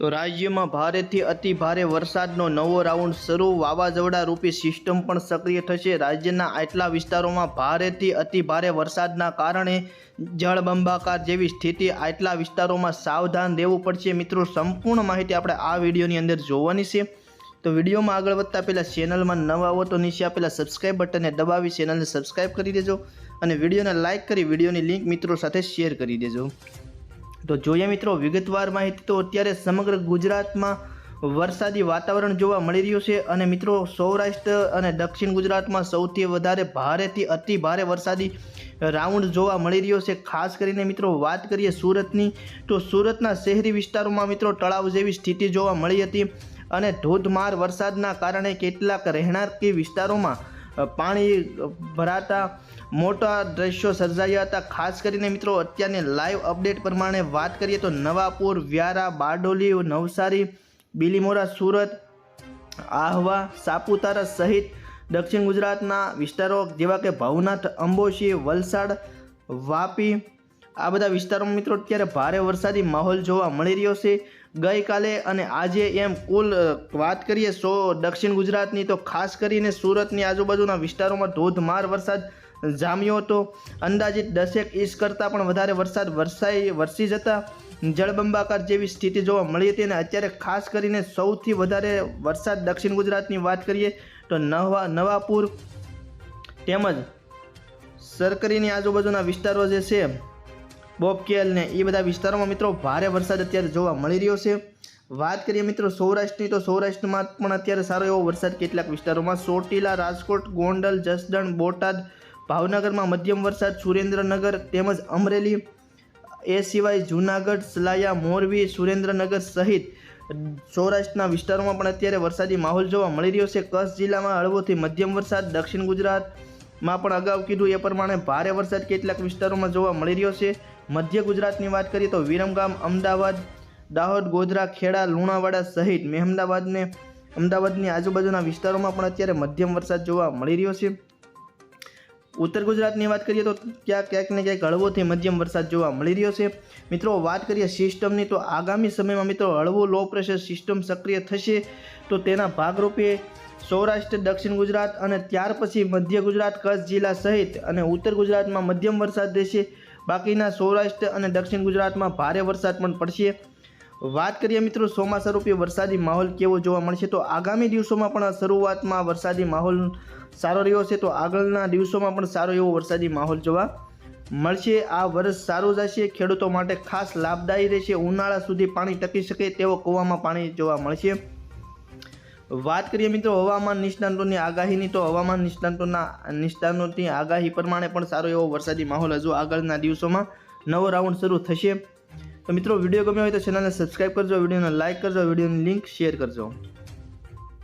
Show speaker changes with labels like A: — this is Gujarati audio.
A: તો રાજ્યમાં ભારેથી અતિ ભારે વરસાદનો નવો રાઉન્ડ શરૂ વાવાઝોડા રૂપી સિસ્ટમ પણ સક્રિય થશે. રાજ્યના આટલા વિસ્તારોમાં ભારેથી અતિ ભારે વરસાદના કારણે જળબંબાકાર જેવી સ્થિતિ આટલા વિસ્તારોમાં સાવધાન રહેવું પડશે. મિત્રો, સંપૂર્ણ માહિતી આપણે આ વિડીયોની અંદર જોવાની છે. તો વિડીયોમાં આગળ વધતા પહેલાં ચેનલમાં નવા આવો તો નીચે આપેલા સબસ્ક્રાઇબ બટનને દબાવી ચેનલને સબસ્ક્રાઇબ કરી દેજો અને વિડીયોને લાઇક કરી વિડીયોની લિંક મિત્રો સાથે શેર કરી દેજો. તો જોઈએ મિત્રો, વિગતવાર માહિતી તો અત્યારે સમગ્ર ગુજરાતમાં વરસાદી વાતાવરણ જોવા મળી રહ્યું છે અને મિત્રો, સૌરાષ્ટ્ર અને દક્ષિણ ગુજરાતમાં સૌથી વધારે ભારેથી અતિ ભારે વરસાદી રાઉન્ડ જોવા મળી રહ્યો છે. ખાસ કરીને મિત્રો, વાત કરીએ સુરતની, તો સુરતના શહેરી વિસ્તારોમાં મિત્રો તળાવ જેવી સ્થિતિ જોવા મળી હતી અને ધોધમાર વરસાદના કારણે કેટલાક રહેણાંકી વિસ્તારોમાં પાણી ભરાતા મોટા દ્રશ્યો સર્જાયા હતા. ખાસ કરીને મિત્રો, અત્યારની લાઈવ અપડેટ પ્રમાણે વાત કરીએ તો નવાપુર, વ્યારા, બારડોલી, નવસારી, બિલીમોરા, સુરત, આહવા, સાપુતારા સહિત દક્ષિણ ગુજરાતના વિસ્તારો જેવા કે ભવનાથ, અંબોશી, વલસાડ, વાપી આ બધા વિસ્તારોમાં મિત્રો અત્યારે ભારે વરસાદી માહોલ જોવા મળી રહ્યો છે. ગઈકાલે અને આજે એમ કુલ વાત કરીએ સો દક્ષિણ ગુજરાતની તો ખાસ કરીને સુરતની આજુબાજુના વિસ્તારોમાં ધોધમાર વરસાદ જામ્યો હતો. અંદાજિત દસેક ઇંચ કરતાં પણ વધારે વરસાદ વરસાઈ, વરસી જતા જળબંબાકાર જેવી સ્થિતિ જોવા મળી હતી અને અત્યારે ખાસ કરીને સૌથી વધારે વરસાદ દક્ષિણ ગુજરાતની વાત કરીએ તો નવા, નવાપુર તેમજ સરકરીની આજુબાજુના વિસ્તારો જે છે બોપકેલ ને એ બધા વિસ્તારોમાં મિત્રો ભારે વરસાદ અત્યારે જોવા મળી રહ્યો છે. વાત કરીએ મિત્રો સૌરાષ્ટ્રની, તો સૌરાષ્ટ્રમાં પણ અત્યારે સારો એવો વરસાદ કેટલાક વિસ્તારોમાં. ચોટીલા, રાજકોટ, ગોંડલ, જસદણ, બોટાદ, ભાવનગરમાં મધ્યમ વરસાદ, સુરેન્દ્રનગર તેમજ અમરેલી, એ સિવાય જૂનાગઢ, સલાયા, મોરબી, સુરેન્દ્રનગર સહિત સૌરાષ્ટ્રના વિસ્તારોમાં પણ અત્યારે વરસાદી માહોલ જોવા મળી રહ્યો છે. કચ્છ જિલ્લામાં હળવોથી મધ્યમ વરસાદ, દક્ષિણ ગુજરાતમાં પણ અગાઉ કીધું એ પ્રમાણે ભારે વરસાદ કેટલાક વિસ્તારોમાં જોવા મળી રહ્યો છે. મધ્ય ગુજરાતની વાત કરીએ તો વિરમગામ, અમદાવાદ, દાહોદ, ગોધરા, ખેડા, લુણાવાડા સહિત મહેમદાવાદને અમદાવાદની આજુબાજુના વિસ્તારોમાં પણ અત્યારે મધ્યમ વરસાદ જોવા મળી રહ્યો છે. ઉત્તર ગુજરાતની વાત કરીએ તો ક્યાંક ક્યાંક ને ક્યાંક હળવોથી મધ્યમ વરસાદ જોવા મળી રહ્યો છે. મિત્રો, વાત કરીએ સિસ્ટમની, તો આગામી સમયમાં મિત્રો હળવો લો પ્રેશર સિસ્ટમ સક્રિય થશે. તો તેના ભાગરૂપે સૌરાષ્ટ્ર, દક્ષિણ ગુજરાત અને ત્યાર પછી મધ્ય ગુજરાત, કચ્છ જિલ્લા સહિત અને ઉત્તર ગુજરાતમાં મધ્યમ વરસાદ રહેશે. બાકીના સૌરાષ્ટ્ર અને દક્ષિણ ગુજરાતમાં ભારે વરસાદ પણ પડશે. વાત કરીએ મિત્રો ચોમાસા સ્વરૂપે વરસાદી માહોલ કેવો જોવા મળશે, તો આગામી દિવસોમાં પણ શરૂઆતમાં વરસાદી માહોલ સારો રહ્યો છે તો આગળના દિવસોમાં પણ સારો એવો વરસાદી માહોલ જોવા મળશે. આ વર્ષ સારું જશે, ખેડૂતો માટે ખાસ લાભદાયી રહેશે, ઉનાળા સુધી પાણી ટકી શકે તેવો કૂવામાં પાણી જોવા મળશે. વાત કરીએ મિત્રો હવામાન નિષ્ણાંતોની આગાહીની, તો હવામાન નિષ્ણાંતોના, નિષ્ણાંતોની આગાહી પ્રમાણે પણ સારો એવો વરસાદી માહોલ હજુ આગળના દિવસોમાં નવો રાઉન્ડ શરૂ થશે. તો મિત્રો વીડિયો ગમ્યો હોય તો ચેનલને સબસ્ક્રાઈબ કરજો, વિડીયોને લાઇક કરજો, વિડીયોની લિંક શેર કરજો.